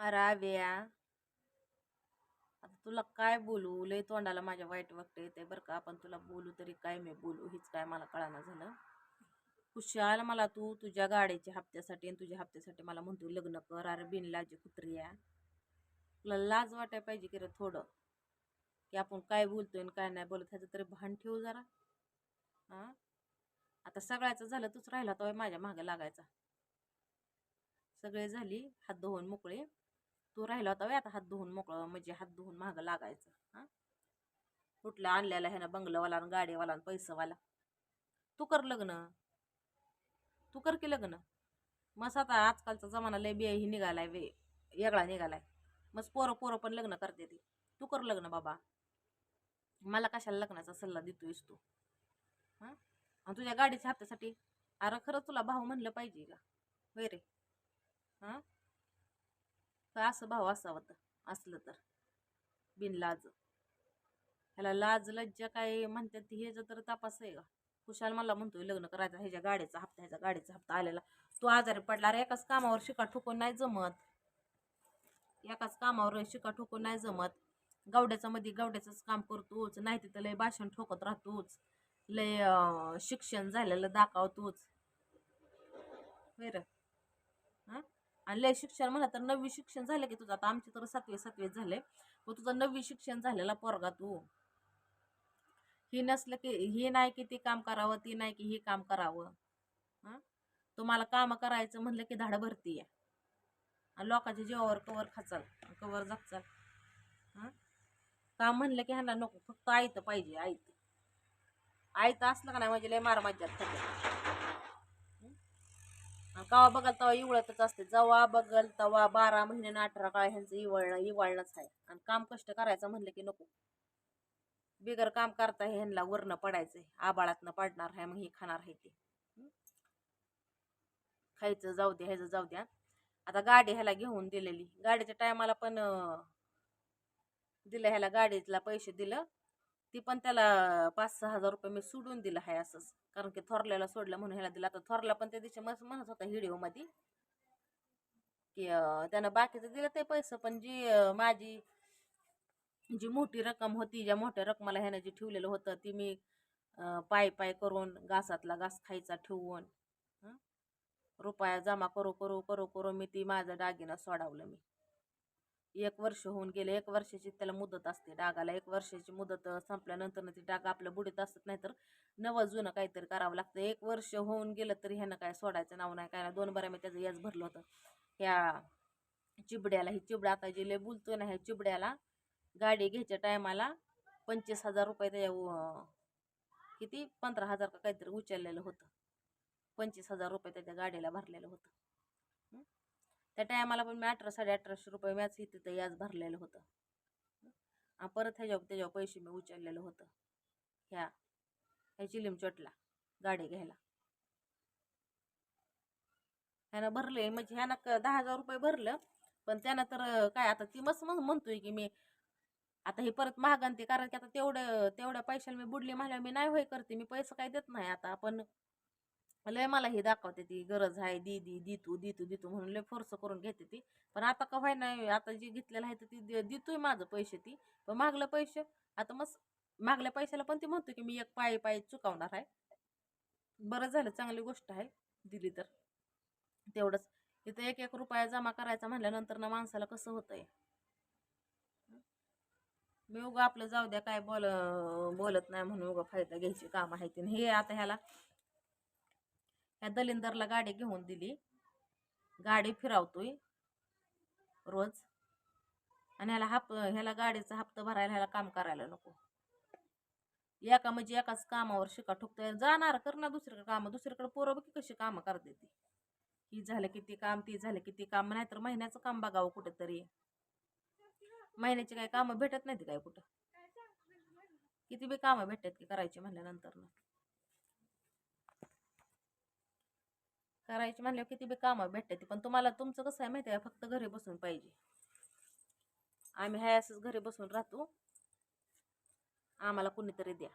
अराव्या. आता तुला काय बोलू? लय तोंडाला माझ्या वाईट वाटतं येते बरं का. आपण तुला बोलू तरी काय मी बोलू? हीच काय मला कळाना झालं. खुशाल मला तू तुझ्या गाडीच्या हप्त्यासाठी आणि तुझ्या हप्त्यासाठी मला म्हणतो लग्न कर. अरे बिनलाजी कुत्रिया. तुला लाज वाटायला पाहिजे की रे थोडं. की आपण काय बोलतोय आणि काय नाही बोलत ह्याचं तरी भान ठेवू जरा. हां? आता सगळ्याचं झालं तूच राहिला तो माझ्या मागं लागायचा. सगळे झाली हात धुवून मोकळे. तू राहिला होता आता हात धुवून मोकळं म्हणजे हात धुवून महाग लागायचं हां. कुठल्या आणलेला ह्यानं बंगलवाला आणि गाडीवाला आणि पैसेवाला. तू कर लग्न. तू कर की लग्न. मस्त आता आजकालचा जमाना लय बेही निघालाय वे वेगळा निघालाय. मस्त पोरं पोरं पण लग्न करते ती. तू कर लग्न बाबा. मला कशाला लग्नाचा सल्ला देतोयस तू? हां? आणि तुझ्या गाडीच्या हप्त्यासाठी अरे खरं तुला भाऊ म्हणलं पाहिजे का? होय रे? हां? तर असं भाव असावं तर असलं तर. बिनलाज ह्याला लाज लज्जा काय म्हणतात ती ह्याचं तर तपास आहे का खुशाल मला म्हणतोय लग्न करायचं ह्याच्या गाडीचा हप्ता ह्याच्या गाडीचा हप्ता आलेला. तो आजारी पडला अरे एकाच कामावर शिका ठोकून नाही जमत. एकाच कामावर शिका ठोकून नाही जमत. गावड्याचा मध्ये गावड्याचंच काम करतोच नाही तिथं लय भाषण ठोकत राहतोच. लय शिक्षण झालेलं दाखवतोच. बरं आणि लय शिक्षण म्हणा तर नववी शिक्षण झालं की तुझं. आता आमची तर सातवे सातवे झाले. व तुझं नववी शिक्षण झालेला पोरगा तू. हे नसलं की ही नाही की ते काम करावं ती नाही की हे काम करावं. हां? तुम्हाला काम करायचं म्हणलं की धाड भरती आहे आणि लोकांच्या जीवावर कवर खाचाल कवर जगचाल हां? काम म्हणलं की ह्यांना नको. फक्त आयतं पाहिजे आयतं आयतं असलं का नाही म्हणजे लय मार मज्जात खाते आणि कवा बघाल तेव्हा इवळतच असते. जेव्हा बघल तेव्हा बारा महिने अठरा काळ ह्यांचं इवळणं इवळणंच आहे आणि काम कष्ट करायचं म्हणलं की नको. बिगर काम करता ह्यांना वरनं पडायचंय. आबाळातनं पडणार आहे मग हे खाणार आहे ते. खायचं जाऊ द्या ह्याचं जाऊ द्या आता गाडी ह्याला घेऊन दिलेली. गाडीच्या टायमाला पण दिलं ह्याला गाडीला पैसे दिलं. ती पण त्याला पाच सहा हजार रुपये मी सोडून दिलं आहे असंच. कारण की थोरल्याला सोडलं म्हणून ह्याला दिलं. आता थोरला पण त्या दिवशी मस्त म्हणत होता व्हिडिओमध्ये की त्यानं बाकीचं दिलं ते पैसे पण जी माझी जी मोठी रक्कम होती ज्या मोठ्या रकमाला ह्यानं जे ठेवलेलं होतं ती मी पाय पाय करून घासातला घास खायचा ठेवून रुपया जमा करू करू करू करू मी ती माझं दागिनं सोडावलं मी. एक वर्ष होऊन गेले एक वर्षाची त्याला मुदत असते डागाला. एक वर्षाची मुदत संपल्यानंतर ती डाग आपल्या बुडीत असत नाही तर नवं जुनं काहीतरी करावं लागतं. एक वर्ष होऊन गेलं तरी ह्यानं काय सोडायचं नाव नाही काय ना दोन बऱ्या मी त्याचं याच भरलं होतं. ह्या चिबड्याला ही चिबड्या आता जे लय बोलतोय ना ह्या चिबड्याला गाडी घ्यायच्या टायमाला पंचवीस हजार रुपये त्या किती? पंधरा हजार का काहीतरी उचललेलं होतं. पंचवीस हजार रुपये त्याच्या गाडीला भरलेलं होतं. त्या टायमाला पण मी अठरा साडे अठराशे रुपये मॅच इथे तर याच भरलेलं होतं. परत ह्याच्यावर त्याच्यावर पैसे मी उचललेलं होतं. ह्या ह्या चिलिम चोटला गाडी घ्यायला. ह्यानं भरले म्हणजे ह्यानं दहा हजार रुपये भरलं पण त्यानं तर काय आता ती मस्त मग म्हणतोय की मी आता हे परत महागणते कारण की आता तेवढं तेवढ्या पैशाला मी बुडली मला मी नाही होय करते मी पैसे काय देत नाही आता पण लय मला हे दाखवते ती गरज आहे दी दी दी तू दी तू दी तू म्हणून लय फोर्स करून घेते ती. पण आता का व्हाय नाही आता जे घेतलेलं आहे तर ती दे- देतोय माझं पैसे ती. पण मागलं पैसे आता मस्त मागल्या पैशाला पण ती म्हणतो की मी एक पायी पायी चुकावणार आहे. बरं झालं चांगली गोष्ट आहे दिली तर. तेवढंच. तिथं एक एक रुपया जमा करायचा म्हणल्यानंतर ना माणसाला कसं होतंय? मी उगा आपलं जाऊ द्या काय बोल बोलत नाही म्हणून उगा फायदा घ्यायची काम आहे ते हे आता ह्याला ह्या दलिंदरला गाडी घेऊन दिली. गाडी फिरावतोय. रोज. आणि ह्याला हप ह्याला गाडीचा हप्ता भरायला ह्याला काम करायला नको. एका म्हणजे एकाच कामावर शिका ठोकतोय. जाणार कर ना दुसरीकडे काम. दुसरीकडे पोरं बघ की कशी कामं करते ती. ही झालं किती काम ती झालं किती काम. नाही तर महिन्याचं काम बघावं कुठेतरी. महिन्याची काही कामं भेटत नाही काय कुठं? किती बी कामं भेटतात की करायची म्हणल्यानंतर. ना करायची म्हणल्यावर किती बी कामं भेटतात पण तुम्हाला तुमचं कसं आहे माहिती आहे फक्त घरी बसून पाहिजे. आम्ही हाय असंच घरी बसून राहतो. आम्हाला कुणीतरी द्या.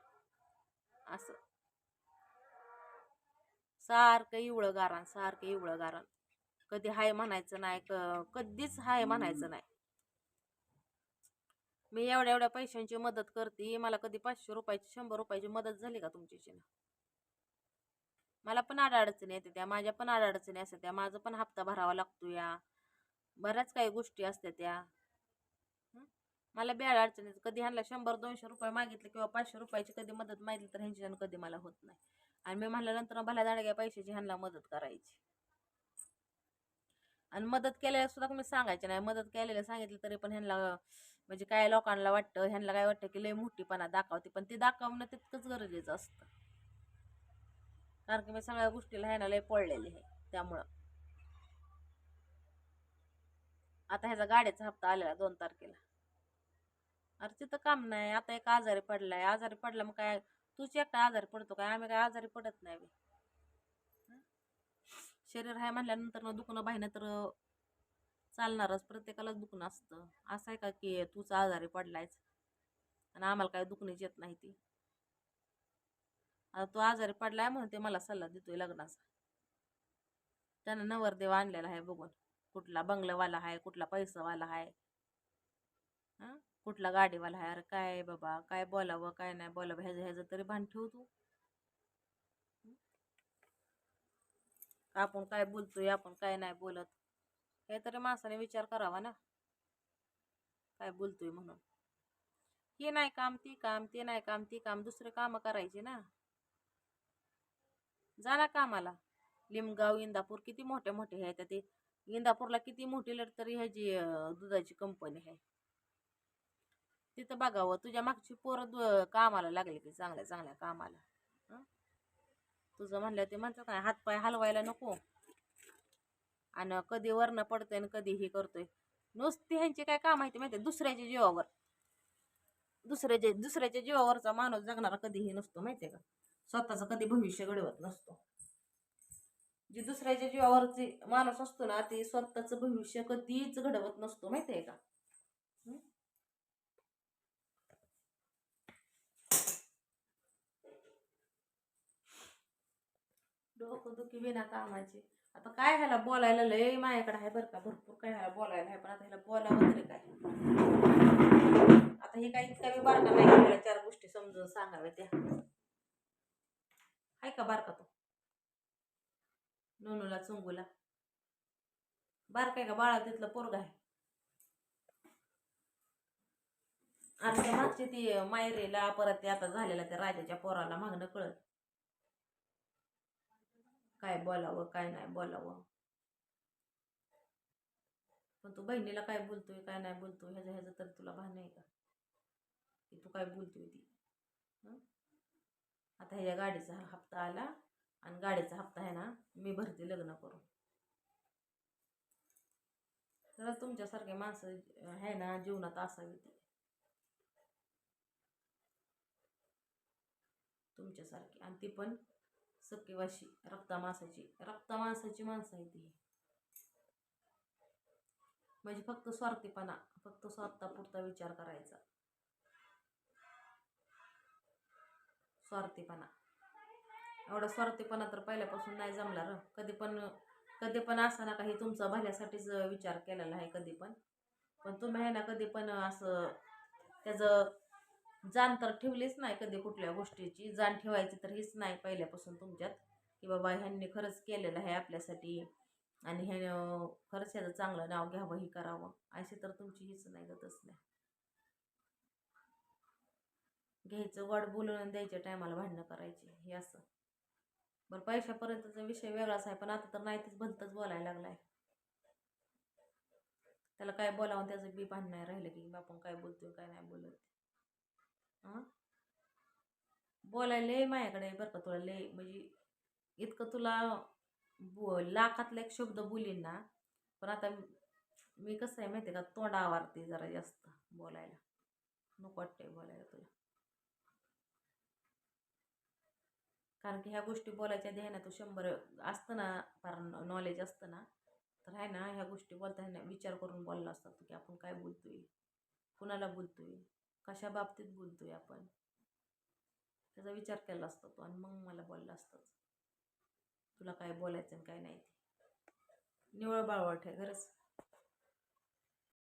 असं. सारखं इवळं गारण सारखं इवळं गारण. कधी हाय म्हणायचं नाही क कधीच हाय म्हणायचं नाही. मी एवढ्या एवढ्या पैशांची मदत करते मला कधी पाचशे रुपयाची शंभर रुपयाची मदत झाली का तुमच्याशी? ना मला पण अडचणी येते त्या माझ्या पण अडचणी असतात त्या माझं पण हप्ता भरावा लागतो या. बऱ्याच काही गोष्टी असतात त्या मला बेड अडचणी कधी ह्यांना शंभर दोनशे रुपये मागितले किंवा पाचशे रुपयाची कधी मदत मागितली तर ह्यांची कधी मला होत नाही. आणि मी म्हणल्यानंतर भल्या दाडग्या पैशाची ह्यांना मदत करायची. आणि मदत केलेल्या सुद्धा मी सांगायचे नाही. मदत केलेलं सांगितलं तरी पण ह्यांना म्हणजे काय लोकांना वाटतं ह्यांना काय वाटतं की लय मोठीपणा दाखवते. पण ते दाखवणं तितकंच गरजेचं असतं. कारण की मी सगळ्या गोष्टीला ह्याला लय पडलेली आहे त्यामुळं. आता ह्याचा गाडीचा हप्ता आलेला दोन तारखेला. अरे तिथं काम नाही आता एक आजारी पडलाय. आजारी पडला मग काय? तूच एकटा आजारी पडतो काय? आम्ही काय आजारी पडत नाही शरीर आहे म्हणल्यानंतर न दुखणं बाहिनं तर चालणारच. प्रत्येकालाच दुखणं असतं. असं आहे का की तूच आजारी पडलायच आणि आम्हाला काय दुखणीच येत नाही ती. आता तो आजारी पडलाय म्हणून ते मला सल्ला देतोय लग्नाचा. त्यानं नवरदेव आणलेला आहे बघून. कुठला बंगलावाला आहे कुठला पैसावाला आहे. हां? कुठला गाडीवाला आहे? अरे काय बाबा? काय बोलावं काय नाही बोलावं? ह्याचं ह्याचं तरी भान ठेव तू. आपण काय बोलतोय आपण काय नाही बोलत. हे तरी माणसाने विचार करावा ना. काय बोलतोय म्हणून. हे नाही काम ती काम ते नाही काम ती काम दुसरे कामं करायचे ना. जा कामाला. लिमगाव इंदापूर किती मोठे मोठे आहेत. ते इंदापूरला किती मोठी लट तरी ह्याची दुधाची कंपनी आहे. तिथं बघावं. तुझ्या मागची पोरं दु कामाला लागली की चांगल्या चांगल्या कामाला. तुझं म्हणलं ते म्हणतात काय हातपाय हलवायला नको. आणि कधी वरनं पडतंय आणि कधी हे करतोय. नुसती ह्यांची काय काम आहे ते माहिती दुसऱ्याच्या जीवावर. दुसऱ्याच्या दुसऱ्याच्या जीवावरचा माणूस जगणारा कधीही नसतो माहितीये का? स्वतःचं कधी भविष्य घडवत नसतो. जे दुसऱ्याच्या जीवावरती माणूस असतो ना ते स्वतःचं भविष्य कधीच घडवत नसतो माहितीये का? डोकं दुखी बिना कामाची. आता काय ह्याला बोलायला लय माझ्याकडे आहे बरं का भरपूर काय ह्याला बोलायला आहे पण आता ह्याला बोलावं तरी काय? आता हे काही इतका बी बारका नाही चार गोष्टी समजून सांगाव्या त्या. आहे का बारका तो नोनूला चुंगूला बारका का बाळा तिथलं पोरगा आहे आणि मागची ती मायरेला परत ते आता झालेला त्या राजाच्या पोराला मागणं कळत काय बोलावं काय नाही बोलावं. पण तू बहिणीला काय बोलतोय काय नाही बोलतोय ह्याचं ह्याचं तर तुला भान आहे का? की तू काय बोलतोय ती? हं? आता ह्याच्या गाडीचा हा हप्ता आला आणि गाडीचा हप्ता आहे ना मी भरते लग्न करून. तर तुमच्यासारखे माणसं आहे ना जीवनात असावी ती तुमच्यासारखी. आणि ती पण सकेवाशी रक्ता माणसाची रक्ता माणसाची माणसं आहे ती. म्हणजे फक्त स्वार्थीपणा फक्त स्वार्थापुरता विचार करायचा. स्वार्थीपणा. एवढा स्वार्थीपणा तर पहिल्यापासून नाही जमला र. कधी पण कधी पण असा ना काही तुमचा भल्यासाठीच विचार केलेला आहे कधी पण. पण तुम्ही आहे ना कधी पण असं त्याचं जाण तर ठेवलीच नाही कधी कुठल्या गोष्टीची. जाण ठेवायची तर हीच नाही पहिल्यापासून तुमच्यात की बाबा ह्यांनी खरंच केलेलं आहे आपल्यासाठी आणि हे खरंच ह्याचं चांगलं नाव घ्यावं ही करावं. अशी तर तुमची हीच नाही गतच नाही. घ्यायचं वाट बोलून द्यायच्या टायमाला भांडणं करायची हे असं. बरं पैशापर्यंतचा विषय वेगळाच आहे पण आता तर नाही तेच भलतंच बोलायला लागलाय. त्याला काय बोलावं त्याचं बी भान नाही राहिलं की आपण काय बोलतोय काय नाही बोलत. हां बोलायला लय माझ्याकडे बरं का तुला लय म्हणजे इतकं तुला बो लाखातला एक शब्द बोलीन ना पण आता मी कसं आहे माहिती आहे का तोंड आवारते जरा जास्त बोलायला. नको वाटतंय बोलायला तुला. कारण की ह्या गोष्टी बोलायच्या ध्यानात तू शंभर असतं ना फार नॉलेज असतं ना तर आहे ना ह्या गोष्टी बोलताना विचार करून बोलला असतात की आपण काय बोलतोय? कुणाला बोलतोय? कशा बाबतीत बोलतोय आपण? त्याचा विचार केला असतो तो आणि मग मला बोलला असतंच तुला काय बोलायचं आणि काय नाही ते. निवळ बाळवाट आहे खरंच.